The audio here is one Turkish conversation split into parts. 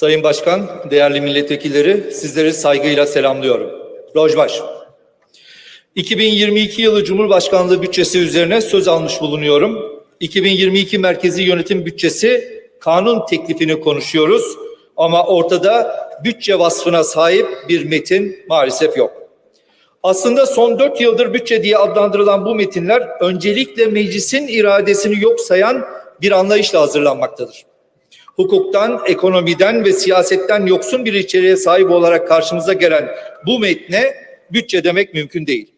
Sayın Başkan, değerli milletvekilleri, sizleri saygıyla selamlıyorum. Rojbaş. 2022 yılı Cumhurbaşkanlığı bütçesi üzerine söz almış bulunuyorum. 2022 Merkezi Yönetim Bütçesi kanun teklifini konuşuyoruz ama ortada bütçe vasfına sahip bir metin maalesef yok. Aslında son dört yıldır bütçe diye adlandırılan bu metinler öncelikle meclisin iradesini yok sayan bir anlayışla hazırlanmaktadır hukuktan, ekonomiden ve siyasetten yoksun bir içeriğe sahip olarak karşımıza gelen bu metne bütçe demek mümkün değil.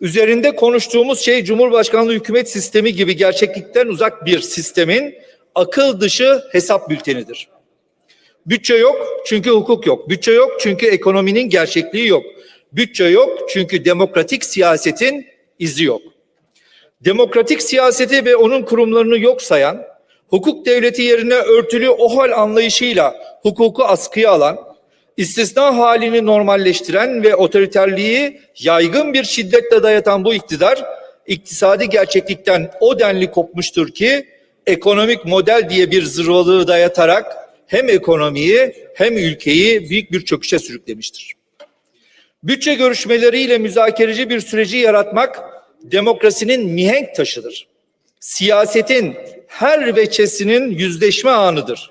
Üzerinde konuştuğumuz şey Cumhurbaşkanlığı hükümet sistemi gibi gerçeklikten uzak bir sistemin akıl dışı hesap bültenidir. Bütçe yok çünkü hukuk yok. Bütçe yok çünkü ekonominin gerçekliği yok. Bütçe yok çünkü demokratik siyasetin izi yok. Demokratik siyaseti ve onun kurumlarını yok sayan, hukuk devleti yerine örtülü o hal anlayışıyla hukuku askıya alan, istisna halini normalleştiren ve otoriterliği yaygın bir şiddetle dayatan bu iktidar, iktisadi gerçeklikten o denli kopmuştur ki, ekonomik model diye bir zırvalığı dayatarak hem ekonomiyi hem ülkeyi büyük bir çöküşe sürüklemiştir. Bütçe görüşmeleriyle müzakereci bir süreci yaratmak demokrasinin mihenk taşıdır. Siyasetin her veçesinin yüzleşme anıdır.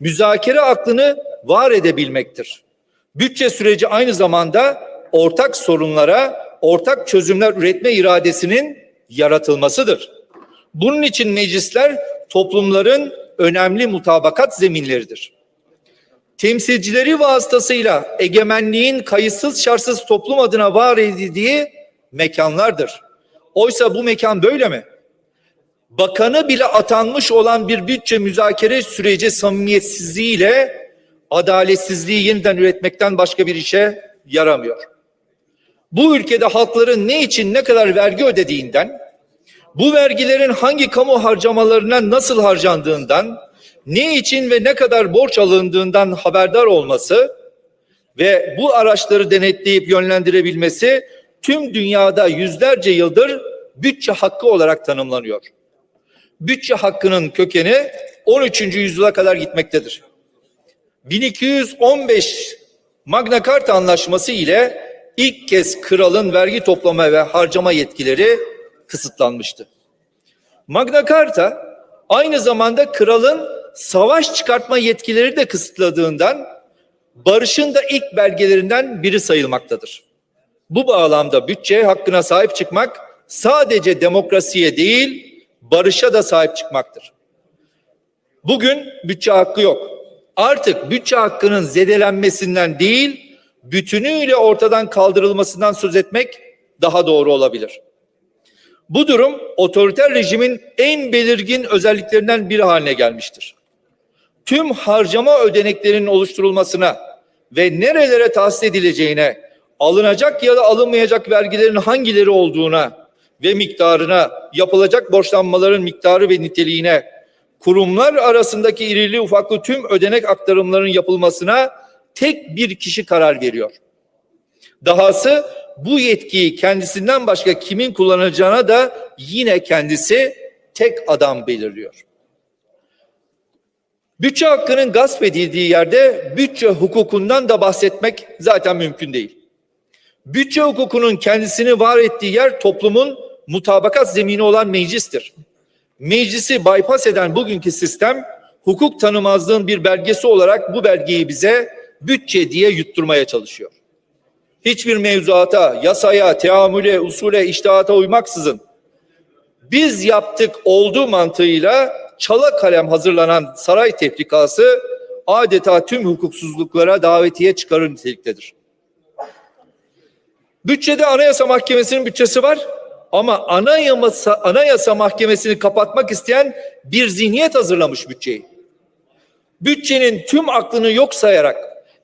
Müzakere aklını var edebilmektir. Bütçe süreci aynı zamanda ortak sorunlara ortak çözümler üretme iradesinin yaratılmasıdır. Bunun için meclisler toplumların önemli mutabakat zeminleridir. Temsilcileri vasıtasıyla egemenliğin kayıtsız şartsız toplum adına var edildiği mekanlardır. Oysa bu mekan böyle mi? Bakanı bile atanmış olan bir bütçe müzakere süreci samimiyetsizliğiyle adaletsizliği yeniden üretmekten başka bir işe yaramıyor. Bu ülkede halkların ne için ne kadar vergi ödediğinden, bu vergilerin hangi kamu harcamalarına nasıl harcandığından, ne için ve ne kadar borç alındığından haberdar olması ve bu araçları denetleyip yönlendirebilmesi tüm dünyada yüzlerce yıldır bütçe hakkı olarak tanımlanıyor bütçe hakkının kökeni 13. yüzyıla kadar gitmektedir. 1215 Magna Carta Anlaşması ile ilk kez kralın vergi toplama ve harcama yetkileri kısıtlanmıştı. Magna Carta aynı zamanda kralın savaş çıkartma yetkileri de kısıtladığından barışın da ilk belgelerinden biri sayılmaktadır. Bu bağlamda bütçe hakkına sahip çıkmak sadece demokrasiye değil, barışa da sahip çıkmaktır. Bugün bütçe hakkı yok. Artık bütçe hakkının zedelenmesinden değil, bütünüyle ortadan kaldırılmasından söz etmek daha doğru olabilir. Bu durum otoriter rejimin en belirgin özelliklerinden biri haline gelmiştir. Tüm harcama ödeneklerinin oluşturulmasına ve nerelere tahsis edileceğine, alınacak ya da alınmayacak vergilerin hangileri olduğuna ve miktarına, yapılacak borçlanmaların miktarı ve niteliğine, kurumlar arasındaki irili ufaklı tüm ödenek aktarımlarının yapılmasına tek bir kişi karar veriyor. Dahası bu yetkiyi kendisinden başka kimin kullanacağına da yine kendisi tek adam belirliyor. Bütçe hakkının gasp edildiği yerde bütçe hukukundan da bahsetmek zaten mümkün değil. Bütçe hukukunun kendisini var ettiği yer toplumun mutabakat zemini olan meclistir. Meclisi bypass eden bugünkü sistem hukuk tanımazlığın bir belgesi olarak bu belgeyi bize bütçe diye yutturmaya çalışıyor. Hiçbir mevzuata, yasaya, teamüle, usule, iştihata uymaksızın biz yaptık olduğu mantığıyla çala kalem hazırlanan saray tefrikası adeta tüm hukuksuzluklara davetiye çıkarır niteliktedir. Bütçede Anayasa Mahkemesi'nin bütçesi var ama anayasa, anayasa mahkemesini kapatmak isteyen bir zihniyet hazırlamış bütçeyi. Bütçenin tüm aklını yok sayarak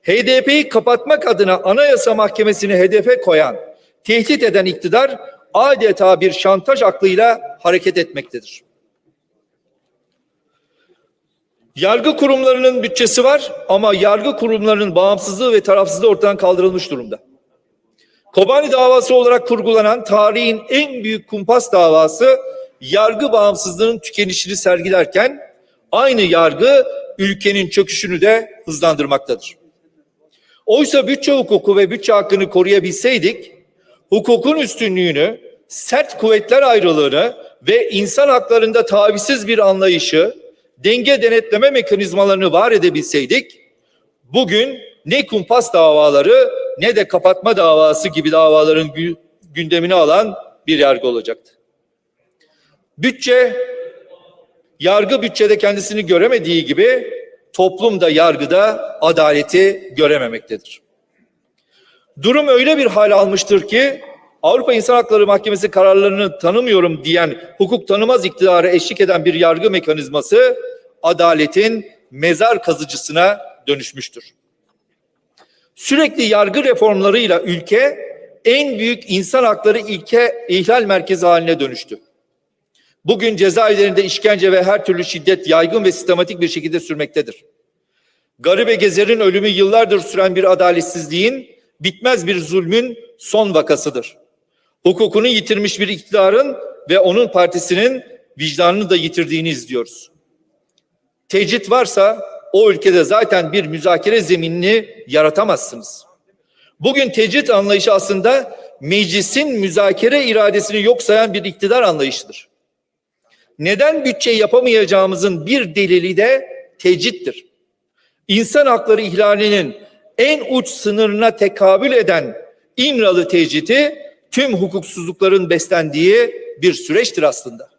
HDP'yi kapatmak adına anayasa mahkemesini hedefe koyan, tehdit eden iktidar adeta bir şantaj aklıyla hareket etmektedir. Yargı kurumlarının bütçesi var ama yargı kurumlarının bağımsızlığı ve tarafsızlığı ortadan kaldırılmış durumda. Kobani davası olarak kurgulanan tarihin en büyük kumpas davası yargı bağımsızlığının tükenişini sergilerken aynı yargı ülkenin çöküşünü de hızlandırmaktadır. Oysa bütçe hukuku ve bütçe hakkını koruyabilseydik, hukukun üstünlüğünü, sert kuvvetler ayrılığını ve insan haklarında tavizsiz bir anlayışı, denge denetleme mekanizmalarını var edebilseydik, bugün ne kumpas davaları ne de kapatma davası gibi davaların gü- gündemine alan bir yargı olacaktı. Bütçe, yargı bütçede kendisini göremediği gibi toplum da yargıda adaleti görememektedir. Durum öyle bir hal almıştır ki Avrupa İnsan Hakları Mahkemesi kararlarını tanımıyorum diyen hukuk tanımaz iktidarı eşlik eden bir yargı mekanizması adaletin mezar kazıcısına dönüşmüştür. Sürekli yargı reformlarıyla ülke en büyük insan hakları ilke ihlal merkezi haline dönüştü. Bugün cezaevlerinde işkence ve her türlü şiddet yaygın ve sistematik bir şekilde sürmektedir. Garibe Gezer'in ölümü yıllardır süren bir adaletsizliğin, bitmez bir zulmün son vakasıdır. Hukukunu yitirmiş bir iktidarın ve onun partisinin vicdanını da yitirdiğini izliyoruz. Tecrit varsa o ülkede zaten bir müzakere zeminini yaratamazsınız. Bugün tecrit anlayışı aslında meclisin müzakere iradesini yok sayan bir iktidar anlayışıdır. Neden bütçe yapamayacağımızın bir delili de tecrittir. İnsan hakları ihlalinin en uç sınırına tekabül eden İmralı tecriti tüm hukuksuzlukların beslendiği bir süreçtir aslında.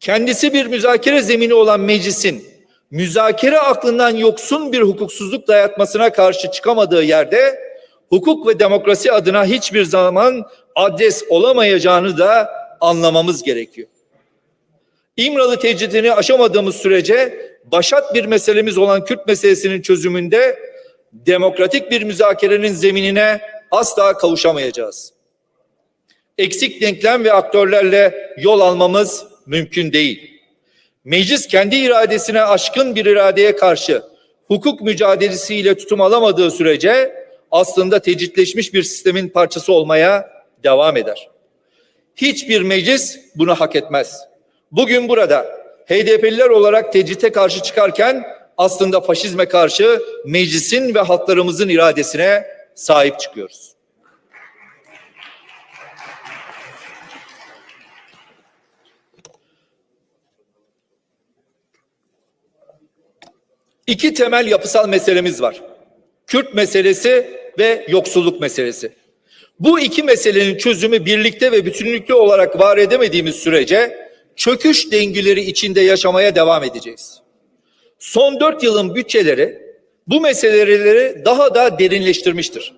Kendisi bir müzakere zemini olan meclisin müzakere aklından yoksun bir hukuksuzluk dayatmasına karşı çıkamadığı yerde hukuk ve demokrasi adına hiçbir zaman adres olamayacağını da anlamamız gerekiyor. İmralı tecridini aşamadığımız sürece başat bir meselemiz olan Kürt meselesinin çözümünde demokratik bir müzakerenin zeminine asla kavuşamayacağız. Eksik denklem ve aktörlerle yol almamız mümkün değil. Meclis kendi iradesine aşkın bir iradeye karşı hukuk mücadelesiyle tutum alamadığı sürece aslında tecritleşmiş bir sistemin parçası olmaya devam eder. Hiçbir meclis bunu hak etmez. Bugün burada HDP'liler olarak tecrite karşı çıkarken aslında faşizme karşı meclisin ve halklarımızın iradesine sahip çıkıyoruz. İki temel yapısal meselemiz var. Kürt meselesi ve yoksulluk meselesi. Bu iki meselenin çözümü birlikte ve bütünlüklü olarak var edemediğimiz sürece çöküş dengüleri içinde yaşamaya devam edeceğiz. Son dört yılın bütçeleri bu meseleleri daha da derinleştirmiştir.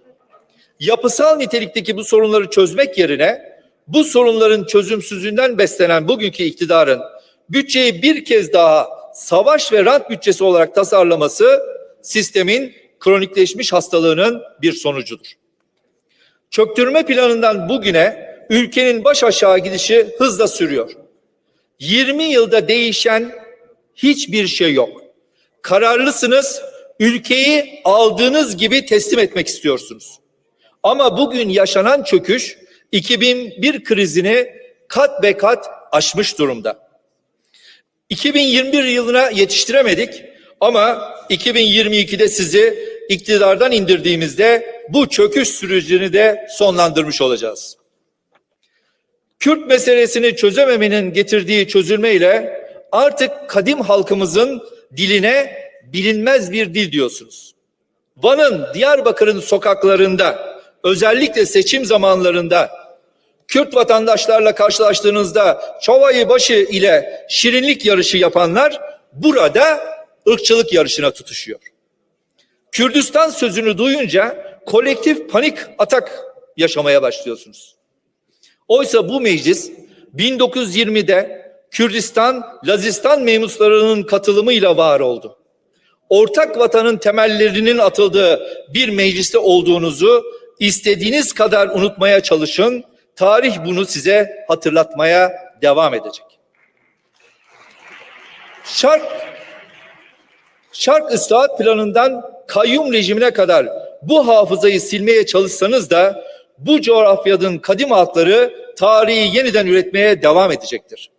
Yapısal nitelikteki bu sorunları çözmek yerine bu sorunların çözümsüzlüğünden beslenen bugünkü iktidarın bütçeyi bir kez daha savaş ve rant bütçesi olarak tasarlaması sistemin kronikleşmiş hastalığının bir sonucudur. Çöktürme planından bugüne ülkenin baş aşağı gidişi hızla sürüyor. 20 yılda değişen hiçbir şey yok. Kararlısınız, ülkeyi aldığınız gibi teslim etmek istiyorsunuz. Ama bugün yaşanan çöküş 2001 krizini kat be kat aşmış durumda. 2021 yılına yetiştiremedik ama 2022'de sizi iktidardan indirdiğimizde bu çöküş sürecini de sonlandırmış olacağız. Kürt meselesini çözememenin getirdiği çözülmeyle artık kadim halkımızın diline bilinmez bir dil diyorsunuz. Van'ın, Diyarbakır'ın sokaklarında özellikle seçim zamanlarında Kürt vatandaşlarla karşılaştığınızda çavayı başı ile şirinlik yarışı yapanlar burada ırkçılık yarışına tutuşuyor. Kürdistan sözünü duyunca kolektif panik atak yaşamaya başlıyorsunuz. Oysa bu meclis 1920'de Kürdistan, Lazistan memuslarının katılımıyla var oldu. Ortak vatanın temellerinin atıldığı bir mecliste olduğunuzu istediğiniz kadar unutmaya çalışın. Tarih bunu size hatırlatmaya devam edecek. Şark Şark ıslahat planından kayyum rejimine kadar bu hafızayı silmeye çalışsanız da bu coğrafyanın kadim halkları tarihi yeniden üretmeye devam edecektir.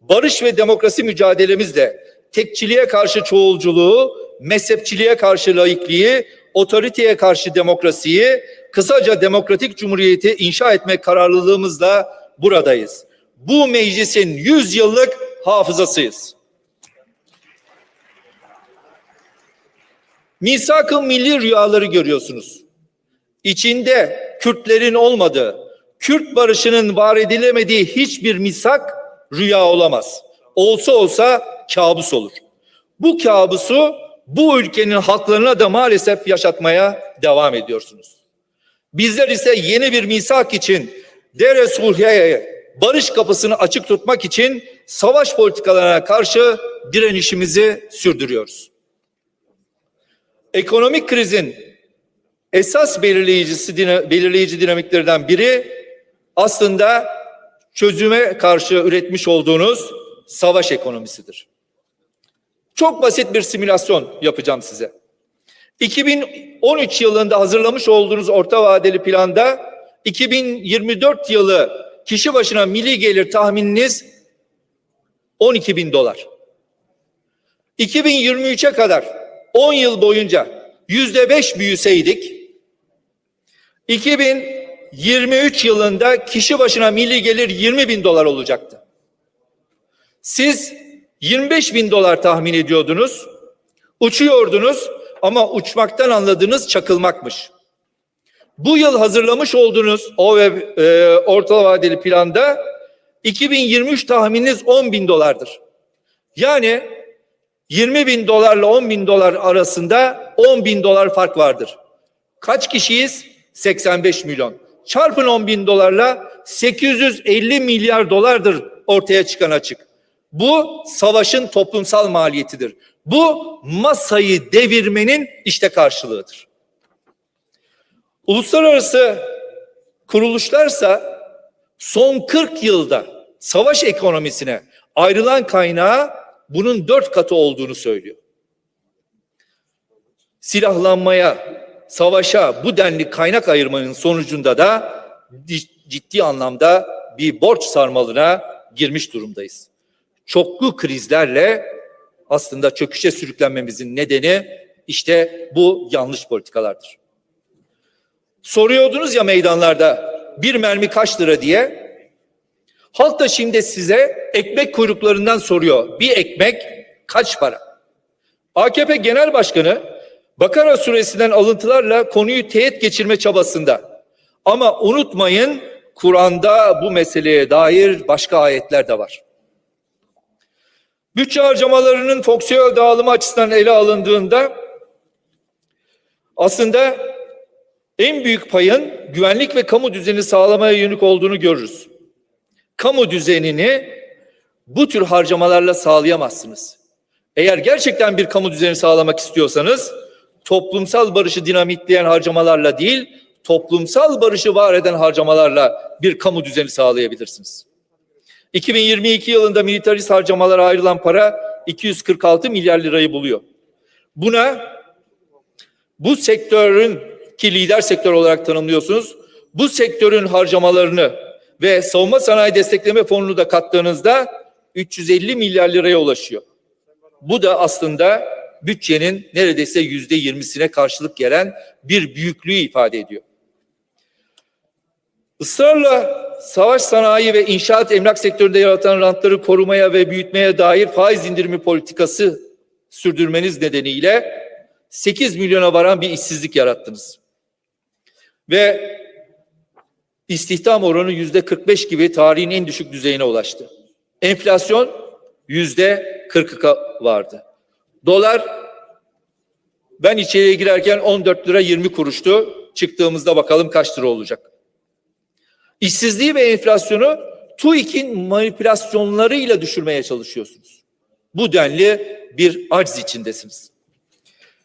Barış ve demokrasi mücadelemizle tekçiliğe karşı çoğulculuğu, mezhepçiliğe karşı laikliği, otoriteye karşı demokrasiyi, kısaca demokratik cumhuriyeti inşa etme kararlılığımızla buradayız. Bu meclisin 100 yıllık hafızasıyız. Misak-ı milli rüyaları görüyorsunuz. İçinde Kürtlerin olmadığı, Kürt barışının var edilemediği hiçbir misak rüya olamaz. Olsa olsa kabus olur. Bu kabusu bu ülkenin halklarına da maalesef yaşatmaya devam ediyorsunuz. Bizler ise yeni bir misak için Dere Sulhiye'ye barış kapısını açık tutmak için savaş politikalarına karşı direnişimizi sürdürüyoruz. Ekonomik krizin esas belirleyicisi belirleyici dinamiklerden biri aslında çözüme karşı üretmiş olduğunuz savaş ekonomisidir. Çok basit bir simülasyon yapacağım size. 2013 yılında hazırlamış olduğunuz orta vadeli planda 2024 yılı kişi başına milli gelir tahmininiz 12 bin dolar. 2023'e kadar 10 yıl boyunca yüzde beş büyüseydik 2023 yılında kişi başına milli gelir 20 bin dolar olacaktı. Siz 25 bin dolar tahmin ediyordunuz, uçuyordunuz ama uçmaktan anladığınız çakılmakmış. Bu yıl hazırlamış olduğunuz o ve e, orta vadeli planda 2023 tahmininiz 10 bin dolardır. Yani 20 bin dolarla 10 bin dolar arasında 10 bin dolar fark vardır. Kaç kişiyiz? 85 milyon. Çarpın 10 bin dolarla 850 milyar dolardır ortaya çıkan açık. Bu savaşın toplumsal maliyetidir. Bu masayı devirmenin işte karşılığıdır. Uluslararası kuruluşlarsa son 40 yılda savaş ekonomisine ayrılan kaynağı bunun dört katı olduğunu söylüyor. Silahlanmaya, savaşa bu denli kaynak ayırmanın sonucunda da ciddi anlamda bir borç sarmalına girmiş durumdayız. Çoklu krizlerle aslında çöküşe sürüklenmemizin nedeni işte bu yanlış politikalardır. Soruyordunuz ya meydanlarda bir mermi kaç lira diye. Halk da şimdi size ekmek kuyruklarından soruyor. Bir ekmek kaç para? AKP Genel Başkanı Bakara suresinden alıntılarla konuyu teyit geçirme çabasında. Ama unutmayın Kur'an'da bu meseleye dair başka ayetler de var. Bütçe harcamalarının fonksiyonel dağılımı açısından ele alındığında aslında en büyük payın güvenlik ve kamu düzeni sağlamaya yönelik olduğunu görürüz. Kamu düzenini bu tür harcamalarla sağlayamazsınız. Eğer gerçekten bir kamu düzeni sağlamak istiyorsanız toplumsal barışı dinamitleyen harcamalarla değil, toplumsal barışı var eden harcamalarla bir kamu düzeni sağlayabilirsiniz. 2022 yılında militarist harcamalara ayrılan para 246 milyar lirayı buluyor. Buna bu sektörün ki lider sektör olarak tanımlıyorsunuz. Bu sektörün harcamalarını ve savunma sanayi destekleme fonunu da kattığınızda 350 milyar liraya ulaşıyor. Bu da aslında bütçenin neredeyse yüzde yirmisine karşılık gelen bir büyüklüğü ifade ediyor. Israrla savaş sanayi ve inşaat emlak sektöründe yaratan rantları korumaya ve büyütmeye dair faiz indirimi politikası sürdürmeniz nedeniyle 8 milyona varan bir işsizlik yarattınız. Ve istihdam oranı yüzde 45 gibi tarihin en düşük düzeyine ulaştı. Enflasyon yüzde 40'a vardı. Dolar ben içeriye girerken 14 lira 20 kuruştu. Çıktığımızda bakalım kaç lira olacak. İşsizliği ve enflasyonu TÜİK'in manipülasyonlarıyla düşürmeye çalışıyorsunuz. Bu denli bir aciz içindesiniz.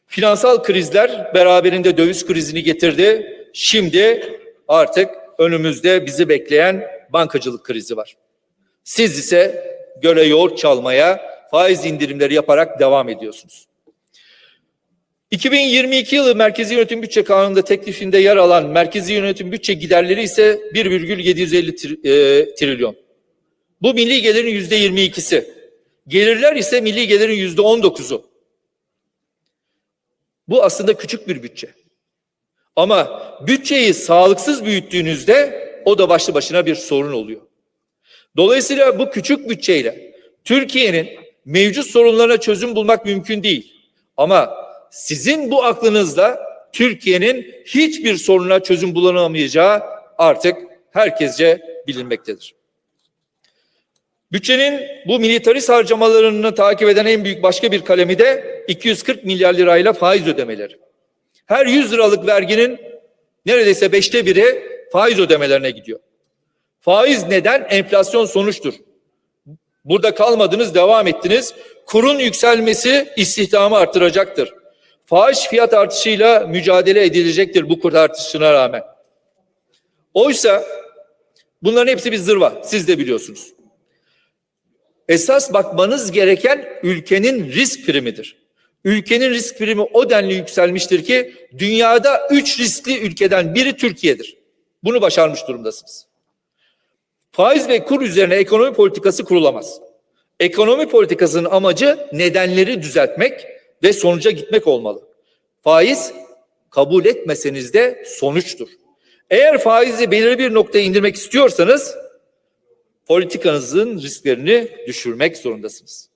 Finansal krizler beraberinde döviz krizini getirdi. Şimdi artık önümüzde bizi bekleyen bankacılık krizi var. Siz ise göle yoğurt çalmaya, faiz indirimleri yaparak devam ediyorsunuz. 2022 yılı Merkezi Yönetim Bütçe Kanunu'nda teklifinde yer alan Merkezi Yönetim Bütçe giderleri ise 1,750 tri, e, trilyon. Bu milli gelirin yüzde 22'si. Gelirler ise milli gelirin yüzde on dokuzu. Bu aslında küçük bir bütçe. Ama bütçeyi sağlıksız büyüttüğünüzde o da başlı başına bir sorun oluyor. Dolayısıyla bu küçük bütçeyle Türkiye'nin mevcut sorunlarına çözüm bulmak mümkün değil. Ama sizin bu aklınızla Türkiye'nin hiçbir sorununa çözüm bulunamayacağı artık herkesce bilinmektedir. Bütçenin bu militarist harcamalarını takip eden en büyük başka bir kalemi de 240 milyar lirayla faiz ödemeleri. Her 100 liralık verginin neredeyse beşte biri faiz ödemelerine gidiyor. Faiz neden? Enflasyon sonuçtur. Burada kalmadınız, devam ettiniz. Kurun yükselmesi istihdamı artıracaktır. Fahiş fiyat artışıyla mücadele edilecektir bu kur artışına rağmen. Oysa bunların hepsi bir zırva. Siz de biliyorsunuz. Esas bakmanız gereken ülkenin risk primidir. Ülkenin risk primi o denli yükselmiştir ki dünyada üç riskli ülkeden biri Türkiye'dir. Bunu başarmış durumdasınız. Faiz ve kur üzerine ekonomi politikası kurulamaz. Ekonomi politikasının amacı nedenleri düzeltmek ve sonuca gitmek olmalı. Faiz kabul etmeseniz de sonuçtur. Eğer faizi belirli bir noktaya indirmek istiyorsanız politikanızın risklerini düşürmek zorundasınız.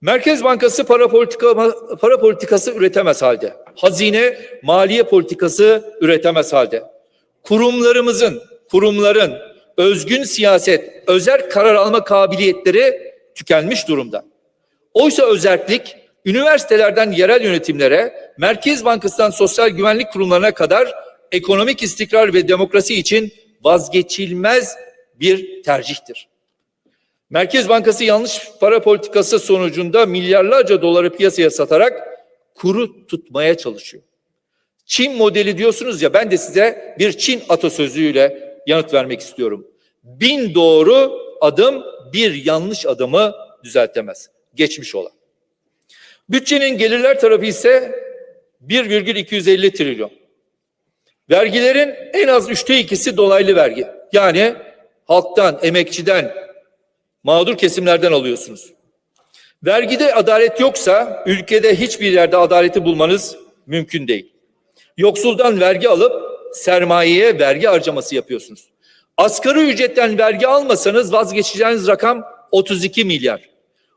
Merkez Bankası para politika para politikası üretemez halde. Hazine, maliye politikası üretemez halde. Kurumlarımızın, kurumların özgün siyaset, özel karar alma kabiliyetleri tükenmiş durumda. Oysa özellik üniversitelerden yerel yönetimlere, Merkez Bankası'ndan sosyal güvenlik kurumlarına kadar ekonomik istikrar ve demokrasi için vazgeçilmez bir tercihtir. Merkez Bankası yanlış para politikası sonucunda milyarlarca doları piyasaya satarak kuru tutmaya çalışıyor. Çin modeli diyorsunuz ya ben de size bir Çin atasözüyle yanıt vermek istiyorum. Bin doğru adım bir yanlış adımı düzeltemez. Geçmiş olan. Bütçenin gelirler tarafı ise 1,250 trilyon. Vergilerin en az üçte ikisi dolaylı vergi. Yani halktan, emekçiden, mağdur kesimlerden alıyorsunuz. Vergide adalet yoksa ülkede hiçbir yerde adaleti bulmanız mümkün değil. Yoksuldan vergi alıp sermayeye vergi harcaması yapıyorsunuz. Asgari ücretten vergi almasanız vazgeçeceğiniz rakam 32 milyar.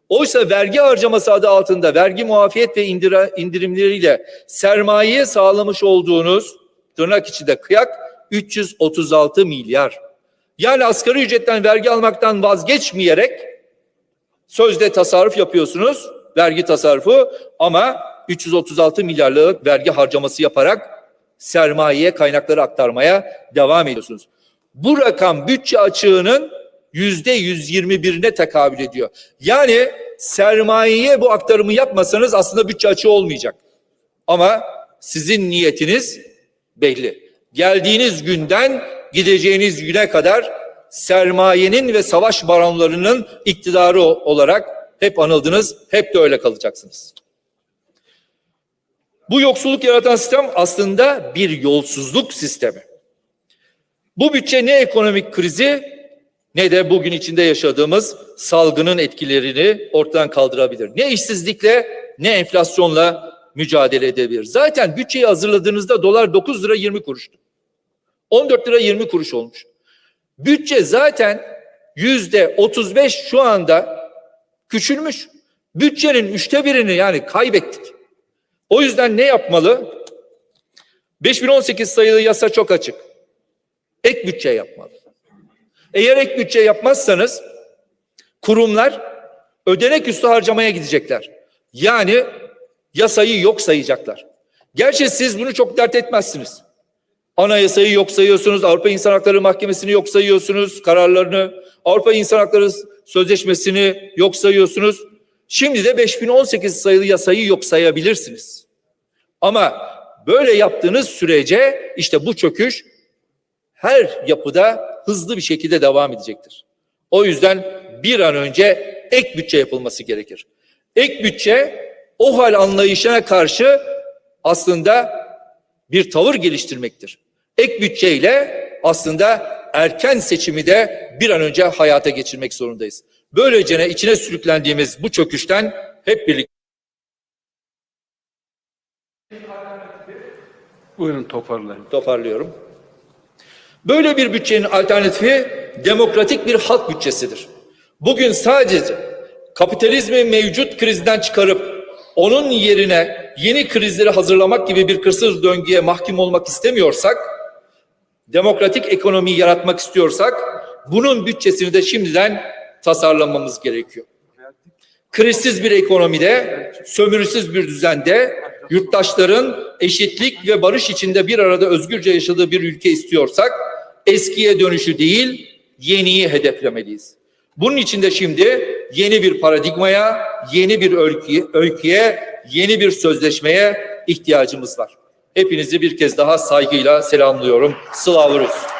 Oysa vergi harcaması adı altında vergi muafiyet ve indira, indirimleriyle sermayeye sağlamış olduğunuz tırnak içinde kıyak 336 milyar. Yani asgari ücretten vergi almaktan vazgeçmeyerek sözde tasarruf yapıyorsunuz, vergi tasarrufu ama 336 milyarlık vergi harcaması yaparak sermayeye kaynakları aktarmaya devam ediyorsunuz. Bu rakam bütçe açığının yüzde 121'ine tekabül ediyor. Yani sermayeye bu aktarımı yapmasanız aslında bütçe açığı olmayacak. Ama sizin niyetiniz belli. Geldiğiniz günden gideceğiniz güne kadar sermayenin ve savaş baronlarının iktidarı olarak hep anıldınız, hep de öyle kalacaksınız. Bu yoksulluk yaratan sistem aslında bir yolsuzluk sistemi. Bu bütçe ne ekonomik krizi ne de bugün içinde yaşadığımız salgının etkilerini ortadan kaldırabilir. Ne işsizlikle ne enflasyonla mücadele edebilir. Zaten bütçeyi hazırladığınızda dolar 9 lira 20 kuruştu. 14 lira 20 kuruş olmuş. Bütçe zaten yüzde 35 şu anda küçülmüş. Bütçenin üçte birini yani kaybettik. O yüzden ne yapmalı? 5018 sayılı yasa çok açık. Ek bütçe yapmalı. Eğer ek bütçe yapmazsanız kurumlar ödenek üstü harcamaya gidecekler. Yani yasayı yok sayacaklar. Gerçi siz bunu çok dert etmezsiniz. Anayasayı yok sayıyorsunuz, Avrupa İnsan Hakları Mahkemesi'ni yok sayıyorsunuz, kararlarını, Avrupa İnsan Hakları Sözleşmesi'ni yok sayıyorsunuz. Şimdi de 5018 sayılı yasayı yok sayabilirsiniz. Ama böyle yaptığınız sürece işte bu çöküş her yapıda hızlı bir şekilde devam edecektir. O yüzden bir an önce ek bütçe yapılması gerekir. Ek bütçe o hal anlayışına karşı aslında bir tavır geliştirmektir. Ek bütçeyle aslında erken seçimi de bir an önce hayata geçirmek zorundayız. Böylece içine sürüklendiğimiz bu çöküşten hep birlikte Buyurun toparlayın. toparlıyorum. Böyle bir bütçenin alternatifi demokratik bir halk bütçesidir. Bugün sadece kapitalizmi mevcut krizden çıkarıp onun yerine yeni krizleri hazırlamak gibi bir kısır döngüye mahkum olmak istemiyorsak, demokratik ekonomiyi yaratmak istiyorsak bunun bütçesini de şimdiden tasarlamamız gerekiyor. Krizsiz bir ekonomide, sömürüsüz bir düzende yurttaşların eşitlik ve barış içinde bir arada özgürce yaşadığı bir ülke istiyorsak eskiye dönüşü değil, yeniyi hedeflemeliyiz. Bunun için de şimdi yeni bir paradigmaya, yeni bir öyküye, öyküye, yeni bir sözleşmeye ihtiyacımız var. Hepinizi bir kez daha saygıyla selamlıyorum. Slavuruz.